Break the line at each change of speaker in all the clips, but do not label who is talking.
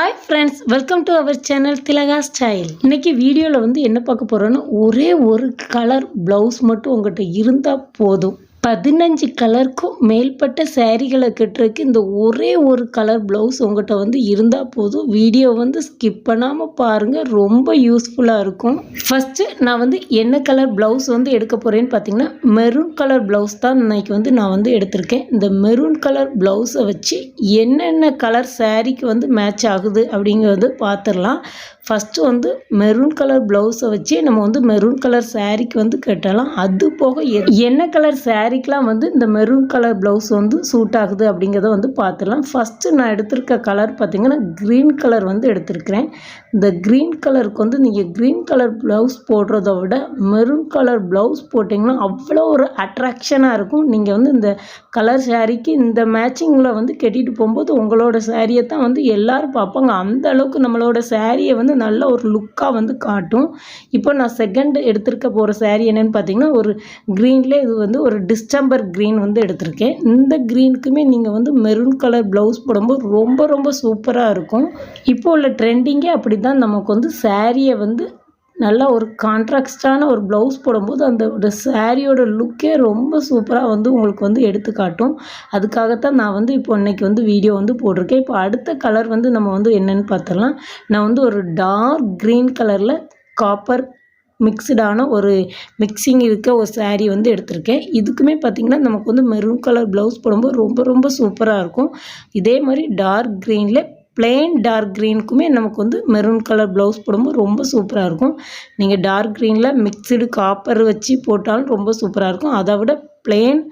Hi friends welcome to our channel Thilaga style இன்னைக்கு வீடியோவில் வந்து என்ன பார்க்க போகிறோன்னா ஒரே ஒரு கலர் ப்ளவுஸ் மட்டும் உங்கள்கிட்ட இருந்தால் போதும். பதினஞ்சு கலருக்கும் மேற்பட்ட சேரீகளை கட்டுறதுக்கு இந்த ஒரே ஒரு கலர் ப்ளவுஸ் உங்கள்கிட்ட வந்து இருந்தால் போதும். வீடியோ வந்து ஸ்கிப் பண்ணாமல் பாருங்கள் ரொம்ப யூஸ்ஃபுல்லாக இருக்கும். ஃபஸ்ட்டு நான் வந்து என்ன கலர் ப்ளவுஸ் வந்து எடுக்க போகிறேன்னு பார்த்தீங்கன்னா மெரூன் கலர் ப்ளவுஸ் தான் இன்னைக்கு வந்து நான் வந்து எடுத்திருக்கேன். இந்த மெரூன் கலர் ப்ளவுஸை வச்சு என்னென்ன கலர் சேரீக்கு வந்து மேட்ச் ஆகுது அப்படிங்கிறது பார்த்துடலாம். ஃபஸ்ட்டு வந்து மெரூன் கலர் ப்ளவுஸை வச்சு நம்ம வந்து மெரூன் கலர் சாரீக்கு வந்து கட்டலாம். அது போக எ- என்ன கலர் சாரீக்கெலாம் வந்து இந்த மெரூன் கலர் ப்ளவுஸ் வந்து சூட் ஆகுது அப்படிங்கிறத வந்து பார்த்துடலாம் ஃபஸ்ட்டு நான் எடுத்திருக்க கலர் பார்த்திங்கன்னா க்ரீன் கலர் வந்து எடுத்திருக்கிறேன். இந்த க்ரீன் கலருக்கு வந்து நீங்கள் க்ரீன் கலர் ப்ளவுஸ் போடுறத விட மெரூன் கலர் ப்ளவுஸ் போட்டிங்கன்னா அவ்வளோ ஒரு அட்ராக்ஷனாக இருக்கும். நீங்கள் வந்து இந்த கலர் சாரீக்கு இந்த மேட்சிங்கில் வந்து கட்டிட்டு போகும்போது உங்களோட சாரியை தான் வந்து எல்லோரும் பார்ப்பாங்க. அந்த அளவுக்கு நம்மளோட சாரியை வந்து நல்ல ஒரு லுக்காக வந்து காட்டும். இப்போ நான் செகண்ட் எடுத்திருக்க போகிற saree என்னென்னு பார்த்தீங்கன்னா ஒரு க்ரீன்லேயே இது வந்து ஒரு டிஸ்டம்பர் க்ரீன் வந்து எடுத்திருக்கேன். இந்த க்ரீனுக்குமே நீங்கள் வந்து மெரூன் கலர் ப்ளவுஸ் போடும்போது ரொம்ப ரொம்ப சூப்பராக இருக்கும். இப்போ உள்ள ட்ரெண்டிங்கே அப்படி தான் நமக்கு வந்து சாரியை வந்து நல்லா ஒரு கான்ட்ராக்ஸ்டான ஒரு ப்ளவுஸ் போடும்போது அந்த ஒரு சாரியோட லுக்கே ரொம்ப சூப்பராக வந்து உங்களுக்கு வந்து எடுத்து காட்டும். அதுக்காகத்தான் நான் வந்து இப்போ இன்னைக்கு வந்து வீடியோ வந்து போட்டிருக்கேன். இப்போ அடுத்த கலர் வந்து நம்ம வந்து என்னென்னு பார்த்துடலாம். நான் வந்து ஒரு டார்க் க்ரீன் கலரில் காப்பர் மிக்சடான ஒரு மிக்சிங் இருக்க ஒரு saree வந்து எடுத்திருக்கேன். இதுக்குமே பார்த்திங்கன்னா நமக்கு வந்து மெரூன் கலர் ப்ளவுஸ் போடும்போது ரொம்ப ரொம்ப சூப்பராக இருக்கும். இதே மாதிரி டார்க் க்ரீனில் பிளெயின் டார்க் க்ரீனுக்குமே நமக்கு வந்து மெரூன் கலர் ப்ளவுஸ் போடும்போது ரொம்ப சூப்பராக இருக்கும். நீங்கள் டார்க் க்ரீனில் மிக்சடு காப்பர் வச்சு போட்டாலும் ரொம்ப சூப்பராக இருக்கும். அதை விட பிளெயின்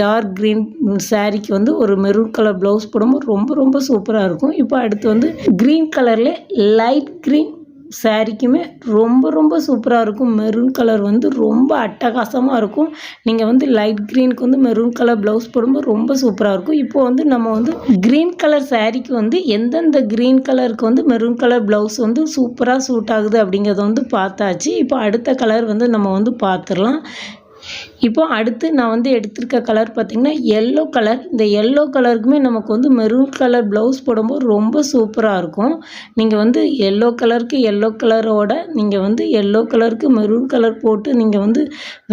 டார்க் க்ரீன் சாரீக்கு வந்து ஒரு மெரூன் கலர் ப்ளவுஸ் போடும்போது ரொம்ப ரொம்ப சூப்பராக இருக்கும். இப்போ அடுத்து வந்து க்ரீன் கலரில் லைட் க்ரீன் சாரீக்குமே ரொம்ப ரொம்ப சூப்பராக இருக்கும். மெரூன் கலர் வந்து ரொம்ப அட்டகாசமாக இருக்கும். நீங்கள் வந்து லைட் க்ரீனுக்கு வந்து மெரூன் கலர் ப்ளவுஸ் போடும்போது ரொம்ப சூப்பராக இருக்கும். இப்போ வந்து நம்ம வந்து க்ரீன் கலர் சாரீக்கு வந்து எந்தெந்த க்ரீன் கலருக்கு வந்து மெரூன் கலர் ப்ளவுஸ் வந்து சூப்பராக சூட் ஆகுது அப்படிங்கிறத வந்து பார்த்தாச்சு. இப்போ அடுத்த கலர் வந்து நம்ம வந்து பார்த்துடலாம். இப்போ அடுத்து நான் வந்து எடுத்திருக்க கலர் பார்த்திங்கன்னா எல்லோ கலர் இந்த எல்லோ கலருக்குமே நமக்கு வந்து மெரூன் கலர் ப்ளவுஸ் போடும்போது ரொம்ப சூப்பராக இருக்கும். நீங்கள் வந்து எல்லோ கலருக்கு எல்லோ கலரோட நீங்கள் வந்து எல்லோ கலருக்கு மெரூன் கலர் போட்டு நீங்கள் வந்து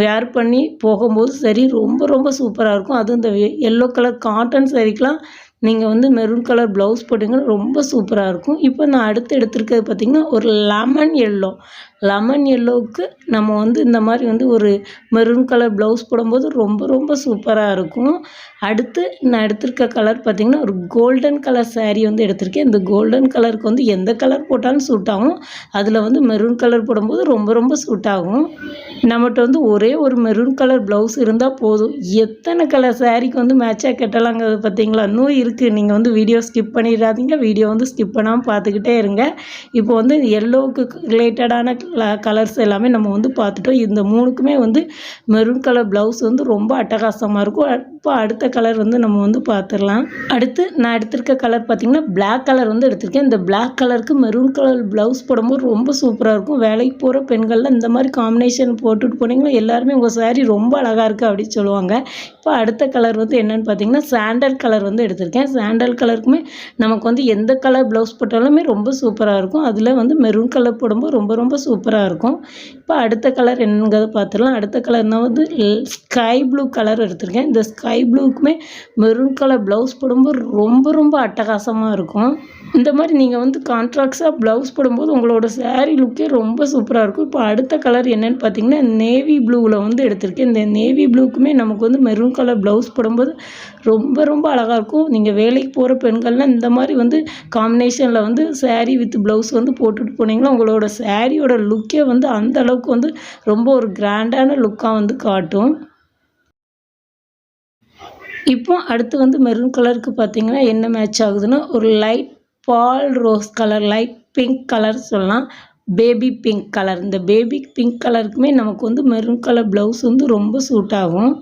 வேர் பண்ணி போகும்போது சரி ரொம்ப ரொம்ப சூப்பராக இருக்கும். அதுவும் இந்த எல்லோ கலர் காட்டன் சரிக்கெலாம் நீங்கள் வந்து மெரூன் கலர் ப்ளவுஸ் போட்டிங்கன்னா ரொம்ப சூப்பராக இருக்கும். இப்போ நான் அடுத்து எடுத்திருக்கிறது பார்த்திங்கன்னா ஒரு லெமன் எல்லோ லெமன் எல்லோவுக்கு நம்ம வந்து இந்த மாதிரி வந்து ஒரு மெரூன் கலர் ப்ளவுஸ் போடும்போது ரொம்ப ரொம்ப சூப்பராக இருக்கும். அடுத்து நான் எடுத்திருக்க கலர் பார்த்திங்கன்னா ஒரு கோல்டன் கலர் சேரீ வந்து எடுத்திருக்கேன். இந்த கோல்டன் கலருக்கு வந்து எந்த கலர் போட்டாலும் சூட் ஆகும். அதில் வந்து மெரூன் கலர் போடும்போது ரொம்ப ரொம்ப சூட் ஆகும். நம்மகிட்ட வந்து ஒரே ஒரு மெரூன் கலர் ப்ளவுஸ் இருந்தால் போதும். எத்தனை கலர் சேரீக்கு வந்து மேட்சாக கட்டலாங்கிறது பார்த்தீங்களா? இன்னும் இருக்குது நீங்கள் வந்து வீடியோ ஸ்கிப் பண்ணிடாதீங்க. வீடியோ வந்து ஸ்கிப் பண்ணாமல் பார்த்துக்கிட்டே இருங்க. இப்போ வந்து எல்லோவுக்கு ரிலேட்டடான கலர்ஸ் எல்லாமே நம்ம வந்து பார்த்துட்டோம் இந்த மூணுக்குமே வந்து மெரூன் கலர் ப்ளவுஸ் வந்து ரொம்ப அட்டகாசமாக இருக்கும். இப்போ அடுத்த கலர் வந்து நம்ம வந்து பார்த்துடலாம். அடுத்து நான் எடுத்திருக்க கலர் பார்த்திங்கன்னா பிளாக் கலர் வந்து எடுத்திருக்கேன். இந்த பிளாக் கலருக்கு மெரூன் கலர் ப்ளவுஸ் போடும்போது ரொம்ப சூப்பராக இருக்கும். வேலைக்கு போகிற பெண்கள்லாம் இந்த மாதிரி காம்பினேஷன் போட்டுட்டு போனீங்கன்னா எல்லாருமே உங்கள் சாரீ ரொம்ப அழகாக இருக்குது அப்படின்னு சொல்லுவாங்க. இப்போ அடுத்த கலர் வந்து என்னென்னு பார்த்தீங்கன்னா சாண்டல் கலர் வந்து எடுத்திருக்கேன். சாண்டல் கலருக்குமே நமக்கு வந்து எந்த கலர் ப்ளவுஸ் போட்டாலுமே ரொம்ப சூப்பராக இருக்கும். அதில் வந்து மெரூன் கலர் போடும்போது ரொம்ப ரொம்ப சூப்பராக இருக்கும். இப்போ அடுத்த கலர் என்னங்கிறத பார்த்துடலாம். அடுத்த கலர்னால் வந்து ஸ்கை ப்ளூ கலர் எடுத்திருக்கேன். இந்த ஸ்கை ப்ளூக்குமே மெரூன் கலர் ப்ளவுஸ் போடும்போது ரொம்ப ரொம்ப அட்டகாசமாக இருக்கும். இந்த மாதிரி நீங்கள் வந்து கான்ட்ராக்ட்ஸாக ப்ளவுஸ் போடும்போது உங்களோட saree லுக்கே ரொம்ப சூப்பராக இருக்கும். இப்போ அடுத்த கலர் என்னன்னு பார்த்தீங்கன்னா நேவி ப்ளூவில் வந்து எடுத்திருக்கேன். இந்த நேவி ப்ளூக்குமே நமக்கு வந்து மெரூன் கலர் ப்ளவுஸ் போடும்போது ரொம்ப ரொம்ப அழகாக இருக்கும். நீங்கள் வேலைக்கு போகிற பெண்கள்லாம் இந்த மாதிரி வந்து காம்பினேஷனில் வந்து சேரீ வித் ப்ளவுஸ் வந்து போட்டுட்டு போனீங்கன்னா உங்களோட சாரியோட லுக்கே வந்து அந்த அளவுக்கு வந்து ரொம்ப ஒரு கிராண்டான லுக்காக வந்து காட்டும். இப்போ அடுத்து வந்து மெரூன் கலருக்கு பார்த்தீங்கன்னா என்ன மேட்ச் ஆகுதுன்னா ஒரு லைட் பால் rose colour light pink colour சொல்லலாம். பேபி பிங்க் கலர் இந்த பேபி பிங்க் கலருக்குமே நமக்கு வந்து மெரூன் கலர் ப்ளவுஸ் வந்து ரொம்ப சூட் ஆகும்.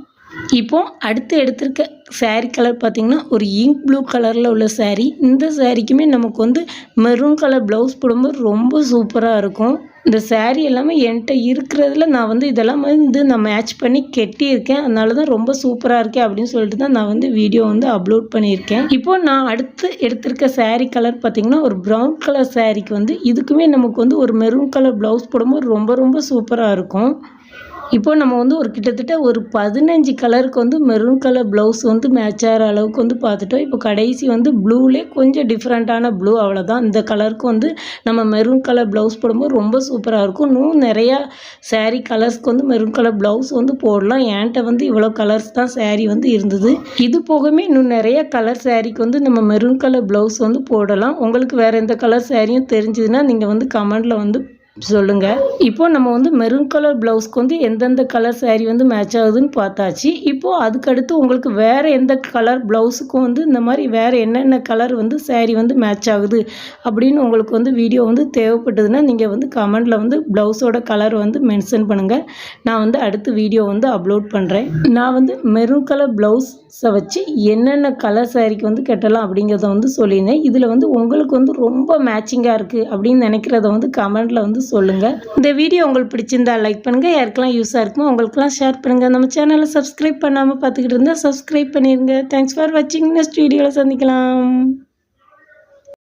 இப்போ அடுத்து எடுத்திருக்க சாரீ கலர் பார்த்திங்கன்னா ஒரு இங்க் ப்ளூ கலரில் உள்ள சாரீ இந்த சாரீக்குமே நமக்கு வந்து மெரூன் கலர் ப்ளவுஸ் போடும்போது ரொம்ப சூப்பராக இருக்கும். இந்த சேரீ எல்லாமே என்கிட்ட இருக்கிறதுல நான் வந்து இதெல்லாம் வந்து நான் மேட்ச் பண்ணி கெட்டியிருக்கேன். அதனால தான் ரொம்ப சூப்பராக இருக்கேன் அப்படின்னு சொல்லிட்டு தான் நான் வந்து வீடியோ வந்து அப்லோட் பண்ணியிருக்கேன். இப்போ நான் அடுத்து எடுத்திருக்க சேரீ கலர் பார்த்தீங்கன்னா ஒரு ப்ரௌன் கலர் சேரீக்கு வந்து இதுக்குமே நமக்கு வந்து ஒரு மெரூன் கலர் ப்ளவுஸ் போடும்போது ரொம்ப ரொம்ப சூப்பராக இருக்கும். இப்போ நம்ம வந்து ஒரு கிட்டத்தட்ட ஒரு பதினஞ்சு கலருக்கு வந்து மெரூன் கலர் ப்ளவுஸ் வந்து மேட்ச் ஆகிற அளவுக்கு வந்து பார்த்துட்டோம். இப்போ கடைசி வந்து ப்ளூலே கொஞ்சம் டிஃப்ரெண்ட்டான ப்ளூ அவ்வளோதான் இந்த கலருக்கு வந்து நம்ம மெரூன் கலர் ப்ளவுஸ் போடும்போது ரொம்ப சூப்பராக இருக்கும். இன்னும் நிறையா சேரீ கலர்ஸ்க்கு வந்து மெரூன் கலர் ப்ளவுஸ் வந்து போடலாம். என்கிட்ட வந்து இவ்வளோ கலர்ஸ் தான் சேரீ வந்து இருந்தது. இது போகவே இன்னும் நிறைய கலர் சேரீக்கு வந்து நம்ம மெரூன் கலர் ப்ளவுஸ் வந்து போடலாம். உங்களுக்கு வேறு எந்த கலர் சாரியும் தெரிஞ்சதுன்னா நீங்கள் வந்து கமெண்டில் வந்து சொல்லுங்க. இப்போ நம்ம வந்து மெரூன் கலர் ப்ளவுஸ்க்கு வந்து எந்தெந்த கலர் சாரீ வந்து மேட்ச் ஆகுதுன்னு பார்த்தாச்சு. இப்போ அதுக்கடுத்து உங்களுக்கு வேற எந்த கலர் ப்ளவுஸுக்கும் வந்து இந்த மாதிரி வேற என்னென்ன கலர் வந்து சாரீ வந்து மேட்ச் ஆகுது அப்படின்னு உங்களுக்கு வந்து வீடியோ வந்து தேவைப்பட்டதுன்னா நீங்கள் வந்து கமெண்ட்ல வந்து ப்ளவுஸோட கலர் வந்து மென்ஷன் பண்ணுங்க. நான் வந்து அடுத்து வீடியோ வந்து அப்லோட் பண்ணுறேன் நான் வந்து மெரூன் கலர் ப்ளவுஸை வச்சு என்னென்ன கலர் சாரீக்கு வந்து கட்டலாம் அப்படிங்கிறத வந்து சொல்லியிருந்தேன். இதில் வந்து உங்களுக்கு வந்து ரொம்ப மேட்சிங்காக இருக்குது அப்படின்னு நினைக்கிறத வந்து கமெண்ட்டில் வந்து சொல்லுங்கள் இந்த வீடியோ உங்களுக்கு பிடிச்சிருந்தா லைக் பண்ணுங்கள் யாருக்கெல்லாம் யூஸாக இருக்குமோ உங்களுக்கெல்லாம் ஷேர் பண்ணுங்கள் நம்ம சேனலை சப்ஸ்கிரைப் பண்ணாமல் பார்த்துக்கிட்டு இருந்தால் சப்ஸ்கிரைப் பண்ணிடுங்க தேங்க்ஸ் ஃபார் வாட்சிங் நெக்ஸ்ட் வீடியோவில் சந்திக்கலாம்.